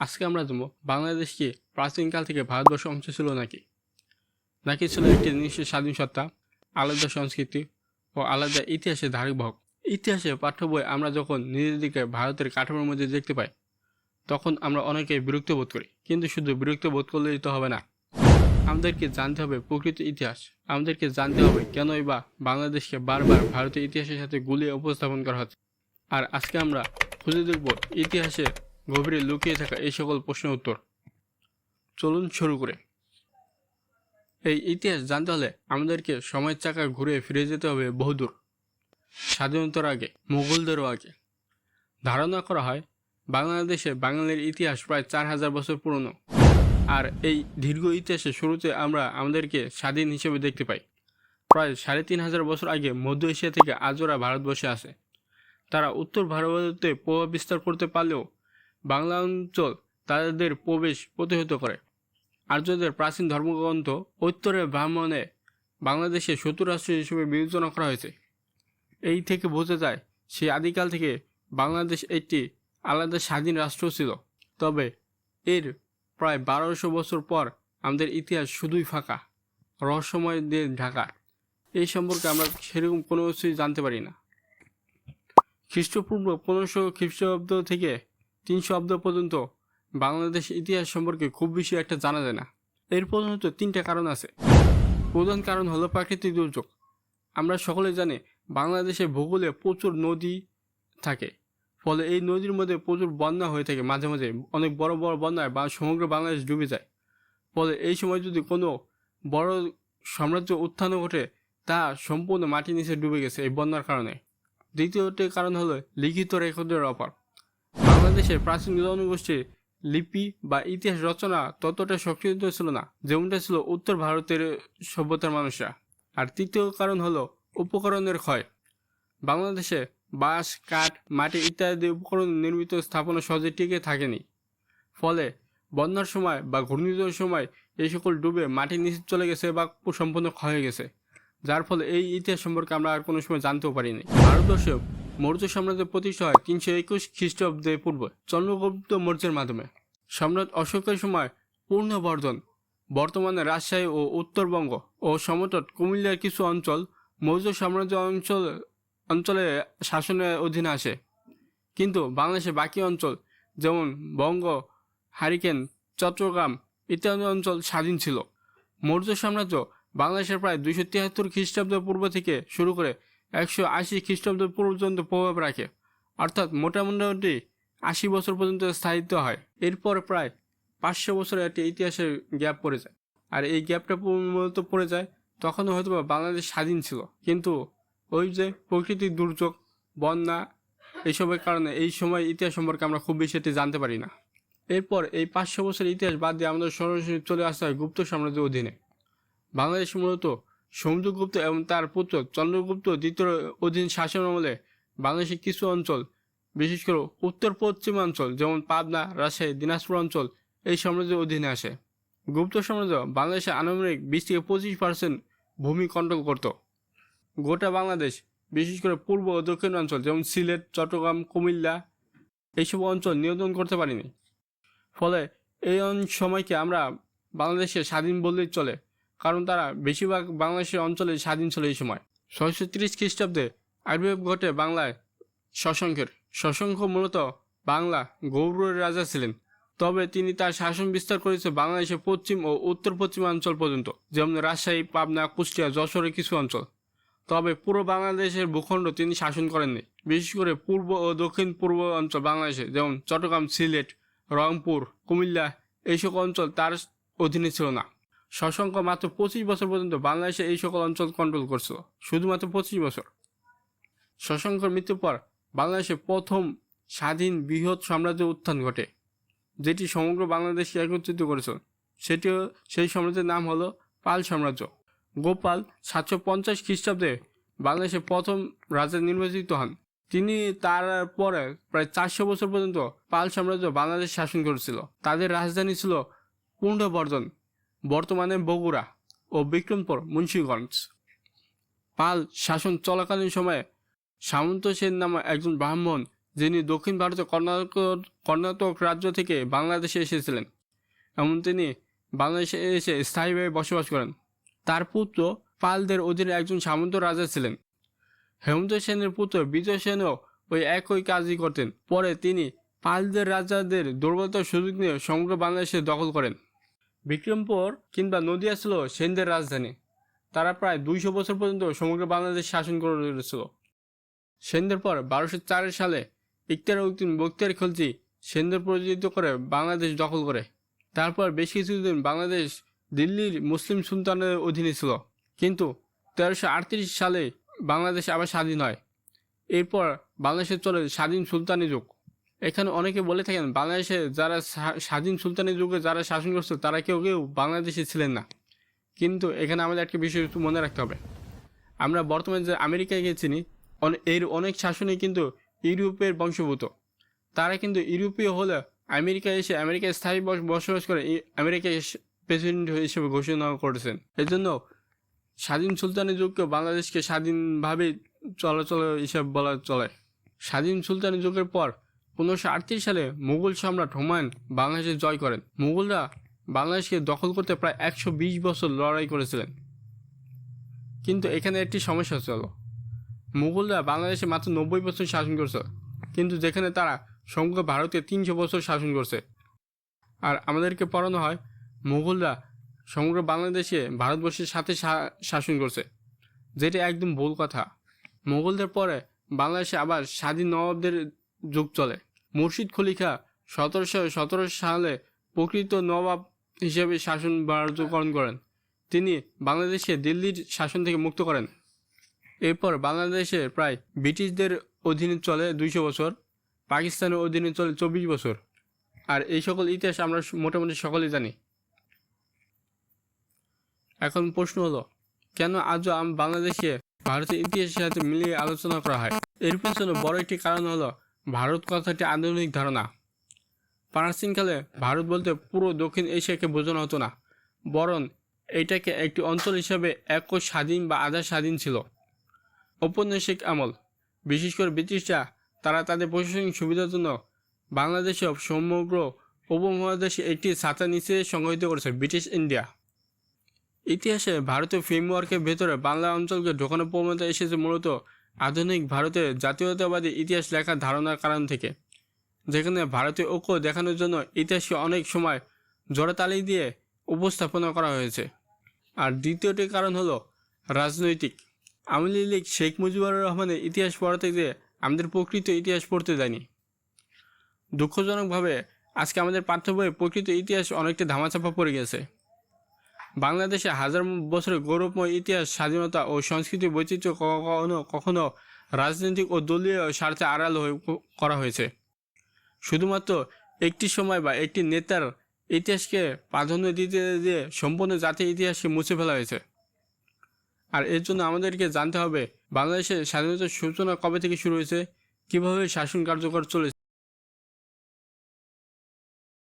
আজকে আমরা জানব বাংলাদেশ কি প্রাচীনকাল থেকে ভারতবর্ষ অংশ ছিল নাকি? নাকি ছিল একটি নিঃস্ব স্বাধীন সত্তা, আলাদা সংস্কৃতি ও আলাদা ইতিহাসের ধারক বাহক? ইতিহাসে পাঠ্য বই আমরা যখন নিজেদেরকে ভারতের কাঠামোর মধ্যে দেখতে পাই, তখন আমরা অনেকে বিরক্ত বোধ করি। কিন্তু শুধু বিরক্ত বোধ করলেই তো হবে না। আমাদেরকে জানতে হবে প্রকৃত ইতিহাস। আমাদেরকে জানতে হবে কেনই বা বাংলাদেশকে বারবার ভারতীয় ইতিহাসের সাথে গুলিয়ে উপস্থাপন করা হচ্ছে। আর আজকে আমরা খুঁজে দেখব ইতিহাসে গভীরে লুকিয়ে থাকা এই সকল প্রশ্নের উত্তর। চলুন শুরু করে। এই ইতিহাস জানতে হলে আমাদেরকে সময়ের চাকা ঘুরে ফিরে যেতে হবে বহুদূর। স্বাধীনতার আগে, মুঘলদেরও আগে। ধারণা করা হয়, বাংলাদেশে বাঙালির ইতিহাস প্রায় চার হাজার বছর পুরনো। আর এই দীর্ঘ ইতিহাসের শুরুতে আমরা আমাদেরকে স্বাধীন হিসেবে দেখতে পাই। প্রায় সাড়ে তিন হাজার বছর আগে মধ্য এশিয়া থেকে আজোরা ভারতবর্ষে আসে। তারা উত্তর ভারতে প্রভাব বিস্তার করতে পারলেও বাংলা অঞ্চল তাদের প্রবেশ প্রতিহত করে। আর্যদের প্রাচীন ধর্মগ্রন্থ ঐত্তরের ব্রাহ্মণে বাংলাদেশে শত্রু রাষ্ট্র হিসেবে বিবেচনা করা হয়েছে। এই থেকে বোঝা যায়, সেই আদিকাল থেকে বাংলাদেশ একটি আলাদা স্বাধীন রাষ্ট্র ছিল। তবে এর প্রায় বারোশো বছর পর আমাদের ইতিহাস শুধুই ফাঁকা, রহস্যময় দিয়ে ঢাকা। এই সম্পর্কে আমরা সেরকম কোনো কিছুই জানতে পারি না। খ্রিস্টপূর্ব পনেরোশো খ্রিস্টাব্দ থেকে তিনশো অব্দ পর্যন্ত বাংলাদেশ ইতিহাস সম্পর্কে খুব বেশি একটা জানা যায় না। এর প্রধানত তিনটা কারণ আছে। প্রধান কারণ হলো প্রাকৃতিক দুর্যোগ। আমরা সকলে জানি, বাংলাদেশে ভূগোলে প্রচুর নদী থাকে। ফলে এই নদীর মধ্যে প্রচুর বন্যা হয়ে থাকে মাঝে মাঝে। অনেক বড় বড় বন্যায় বা সমগ্র বাংলাদেশ ডুবে যায়। ফলে এই সময় যদি কোনো বড় সাম্রাজ্য উত্থান ঘটে, তা সম্পূর্ণ মাটির নিচে ডুবে গেছে এই বন্যার কারণে। দ্বিতীয়টি কারণ হলো লিখিত রেকর্ডের অভাব। বাংলাদেশের প্রাচীন জনগোষ্ঠীর লিপি বা ইতিহাস রচনা ততটা সক্রিয় ছিল না, যেমনটা ছিল উত্তর ভারতের সভ্যতার মানুষরা। আর তৃতীয় কারণ হলো উপকরণের ক্ষয়। বাংলাদেশে বাঁশ, কাঠ, মাটি ইত্যাদি উপকরণ নির্মিত স্থাপনা সহজে টিকে থাকেনি। ফলে বন্যার সময় বা ঘূর্ণিঝড়ের সময় এই সকল ডুবে মাটির নিচে চলে গেছে বা সম্পূর্ণ ক্ষয় হয়ে গেছে। যার ফলে এই ইতিহাস সম্পর্কে আমরা আর কোনো সময় জানতেও পারিনি। ভারতবর্ষে মৌর্য সাম্রাজ্যের প্রতিষ্ঠা হয় তিনশো একুশ খ্রিস্টাব্দে পূর্বে চন্দ্রগুপ্ত মৌর্যের মাধ্যমে। সম্রাট অশোকের সময় পূর্ণবর্ধন, বর্তমানে রাজশাহী ও উত্তরবঙ্গ ও সমতট কুমিল্লার কিছু অঞ্চল মৌর্য সাম্রাজ্য অঞ্চল, অঞ্চলে শাসনের অধীনে আসে। কিন্তু বাংলাদেশের বাকি অঞ্চল যেমন বঙ্গ, হারিকেন, চট্টগ্রাম ইত্যাদি অঞ্চল স্বাধীন ছিল। মৌর্য সাম্রাজ্য বাংলাদেশের প্রায় দুইশো তিয়াত্তর খ্রিস্টাব্দ পূর্ব থেকে শুরু করে একশো আশি খ্রিস্টাব্দ পর্যন্ত প্রভাব রাখে। অর্থাৎ মোটামুটি আশি বছর পর্যন্ত স্থায়িত্ব হয়। এরপর প্রায় পাঁচশো বছর একটি ইতিহাসের গ্যাপ পড়ে যায়। আর এই গ্যাপটা মূলত পড়ে যায় তখনও হয়তো বাংলাদেশ স্বাধীন ছিল। কিন্তু ওই যে প্রকৃতির দুর্যোগ, বন্যা এইসবের কারণে এই সময় ইতিহাস সম্পর্কে আমরা খুব বেশি এটি জানতে পারি না। এরপর এই পাঁচশো বছরের ইতিহাস বাদ দিয়ে আমাদের সরাসরি চলে আসতে হয় গুপ্ত সাম্রাজ্যের অধীনে। বাংলাদেশ মূলত সমুদ্রগুপ্ত এবং তার পুত্র চন্দ্রগুপ্ত দ্বিতীয় অধীন শাসন আমলে বাংলাদেশের কিছু অঞ্চল, বিশেষ করে উত্তর পশ্চিমাঞ্চল যেমন পাবনা, রাজশাহী, দিনাজপুর অঞ্চল, এই সাম্রাজ্যের অধীনে আসে। গুপ্ত সাম্রাজ্য বাংলাদেশে আনুমানিক বিশ থেকে পঁচিশ পার্সেন্ট ভূমি কন্ট্রোল করত। গোটা বাংলাদেশ, বিশেষ করে পূর্ব ও দক্ষিণ অঞ্চল, যেমন সিলেট, চট্টগ্রাম, কুমিল্লা, এইসব অঞ্চল নিয়ন্ত্রণ করতে পারিনি। ফলে এই সময়কে আমরা বাংলাদেশে স্বাধীন বললেই চলে। কারণ তারা বেশিরভাগ বাংলাদেশের অঞ্চলে স্বাধীন ছিল এই সময়। ছয়শো তিরিশ খ্রিস্টাব্দে আবির্ভাব ঘটে বাংলায় শশাঙ্কের। শশাঙ্ক মূলত বাংলা গৌড়ের রাজা ছিলেন। তবে তিনি তার শাসন বিস্তার করেছে বাংলাদেশের পশ্চিম ও উত্তর পশ্চিমাঞ্চল পর্যন্ত, যেমন রাজশাহী, পাবনা, কুষ্টিয়া, যশোরের কিছু অঞ্চল। তবে পুরো বাংলাদেশের ভূখণ্ড তিনি শাসন করেননি। বিশেষ করে পূর্ব ও দক্ষিণ পূর্ব অঞ্চল বাংলাদেশে, যেমন চট্টগ্রাম, সিলেট, রংপুর, কুমিল্লা এইসব অঞ্চল তার অধীনে ছিল না। শশাঙ্ক মাত্র পঁচিশ বছর পর্যন্ত বাংলাদেশে এই সকল অঞ্চল কন্ট্রোল করছিল, শুধুমাত্র পঁচিশ বছর। শশাঙ্কর মৃত্যুর পর বাংলাদেশে প্রথম স্বাধীন বৃহৎ সাম্রাজ্য উত্থান ঘটে, যেটি সমগ্র বাংলাদেশকে একত্রিত করেছিল সেটিও, সেই সাম্রাজ্যের নাম হলো পাল সাম্রাজ্য। গোপাল সাতশো পঞ্চাশ খ্রিস্টাব্দে বাংলাদেশের প্রথম রাজা নির্বাচিত হন। তিনি তার পরে প্রায় চারশো বছর পর্যন্ত পাল সাম্রাজ্য বাংলাদেশ শাসন করেছিল। তাদের রাজধানী ছিল পূর্ণবর্ধন বর্তমানে বগুড়া ও বিক্রমপুর মুন্সীগঞ্জ। পাল শাসন চলাকালীন সময়ে সামন্ত সেন নামে একজন ব্রাহ্মণ, যিনি দক্ষিণ ভারতের কর্ণাটক কর্ণাটক রাজ্য থেকে বাংলাদেশে এসেছিলেন এমন তিনি বাংলাদেশে এসে স্থায়ীভাবে বসবাস করেন। তার পুত্র পালদের অধীনে একজন সামন্ত রাজা ছিলেন। হেমন্ত সেনের পুত্র বিজয় সেনও ওই একই কাজই করতেন। পরে তিনি পালদের রাজাদের দুর্বলতার সুযোগ নিয়ে সমগ্র বাংলাদেশে দখল করেন। বিক্রমপুর কিংবা নদিয়া ছিল সেনদের রাজধানী। তারা প্রায় দুইশো বছর পর্যন্ত সমগ্র বাংলাদেশ শাসন করে রয়েছিল। সেনদের পর বারোশো চার সালে ইকতার উদ্দিন বক্তিয়ার খলজি সেনদের পরিচিত করে বাংলাদেশ দখল করে। তারপর বেশ কিছুদিন বাংলাদেশ দিল্লির মুসলিম সুলতানের অধীনে ছিল। কিন্তু তেরোশো সালে বাংলাদেশ আবার স্বাধীন হয়। এরপর বাংলাদেশে চলে স্বাধীন সুলতানি যুগ। এখানে অনেকে বলে থাকেন, বাংলাদেশে যারা স্বাধীন সুলতানি যুগে যারা শাসন করছে, তারা কেউ কেউ বাংলাদেশে ছিলেন না। কিন্তু এখানে আমাদের একটা বিষয় একটু মনে রাখতে হবে। আমরা বর্তমানে যে আমেরিকায় গিয়েছি, অনে- এর অনেক শাসনই কিন্তু ইউরোপের বংশভূত তারা কিন্তু ইউরোপীয় হলে আমেরিকায় এসে আমেরিকায় স্থায়ী বস- বসবাস করে আমেরিকায় প্রেসিডেন্ট হিসেবে ঘোষণা করেছেন। এজন্য স্বাধীন সুলতানের যুগকে বাংলাদেশকে স্বাধীনভাবে চলাচল হিসাবে বলা চলে। স্বাধীন সুলতানি যুগের পর পনেরোশো আটত্রিশ সালে মুঘল সম্রাট হুমায়ুন বাংলাদেশে জয় করেন। মুঘলরা বাংলাদেশকে দখল করতে প্রায় একশো বিশ বছর লড়াই করেছিলেন। কিন্তু এখানে একটি সমস্যা ছিল মুঘলরা বাংলাদেশে মাত্র নব্বই বছর শাসন করছে, কিন্তু যেখানে তারা সমগ্র ভারতে তিনশো বছর শাসন করছে। আর আমাদেরকে পড়ানো হয়, মুঘলরা সমগ্র বাংলাদেশে ভারতবর্ষের সাথে শাসন করছে, যেটা একদম ভুল কথা। মুঘলদের পরে বাংলাদেশে আবার স্বাধীন নবাবদের যুগ চলে। মুর্শিদ খলিফা সতেরোশো সতেরো সালে প্রকৃত নবাব হিসেবে শাসন বার্যকরণ করেন। তিনি বাংলাদেশে দিল্লির শাসন থেকে মুক্ত করেন। এরপর বাংলাদেশে প্রায় ব্রিটিশদের অধীনে চলে দুইশো বছর, পাকিস্তানের অধীনে চলে চব্বিশ বছর। আর এই সকল ইতিহাস আমরা মোটামুটি সকলেই জানি। এখন প্রশ্ন হলো, কেন আজও বাংলাদেশে ভারতের ইতিহাসের সাথে মিলিয়ে আলোচনা করা হয়? এর পেছনে বড় একটি কারণ হলো ভারত কথাটি আধুনিক ধারণা। প্রাচীনকালে ভারত বলতে পুরো দক্ষিণ এশিয়াকে বোঝানো হতো না, বরং এটাকে একটি অঞ্চল হিসাবে এক স্বাধীন বা আধা স্বাধীন ছিল। ঔপন্যাসিক আমল, বিশেষ করে ব্রিটিশরা, তারা তাদের প্রশাসনিক সুবিধার জন্য বাংলাদেশে সমগ্র উপমহাদেশে একটি ছাতা নিচে সংগঠিত করেছে ব্রিটিশ ইন্ডিয়া। ইতিহাসে ভারতীয় ফ্রেমওয়ার্কের ভেতরে বাংলা অঞ্চলকে ঢোকানোর প্রবণতা এসেছে মূলত আধুনিক ভারতের জাতীয়তাবাদী ইতিহাস লেখার ধারণার কারণ থেকে। যেখানে ভারতীয় ঐক্য দেখানোর জন্য ইতিহাসকে অনেক সময় জোড়াতালি দিয়ে উপস্থাপনা করা হয়েছে। আর দ্বিতীয়টি কারণ হলো রাজনৈতিক। আওয়ামী লীগ শেখ মুজিবুর রহমানের ইতিহাস পড়াতে গিয়ে আমাদের প্রকৃত ইতিহাস পড়তে দেয়নি। দুঃখজনকভাবে আজকে আমাদের পাঠ্য বইয়ে প্রকৃত ইতিহাস অনেকটা ধামাচাপা পড়ে গেছে। বাংলাদেশে হাজার বছরের গৌরবময় ইতিহাস, স্বাধীনতা ও সংস্কৃতি বৈচিত্র্য কখনো কখনো রাজনৈতিক ও দলীয় স্বার্থে আড়াল হয়ে করা হয়েছে। শুধুমাত্র একটি সময় বা একটি নেতার ইতিহাসকে প্রাধান্য দিতে দিয়ে সম্পূর্ণ জাতির ইতিহাসকে মুছে ফেলা হয়েছে। আর এর জন্য আমাদেরকে জানতে হবে, বাংলাদেশের স্বাধীনতার সূচনা কবে থেকে শুরু হয়েছে? কীভাবে শাসন কার্যকর চলেছে?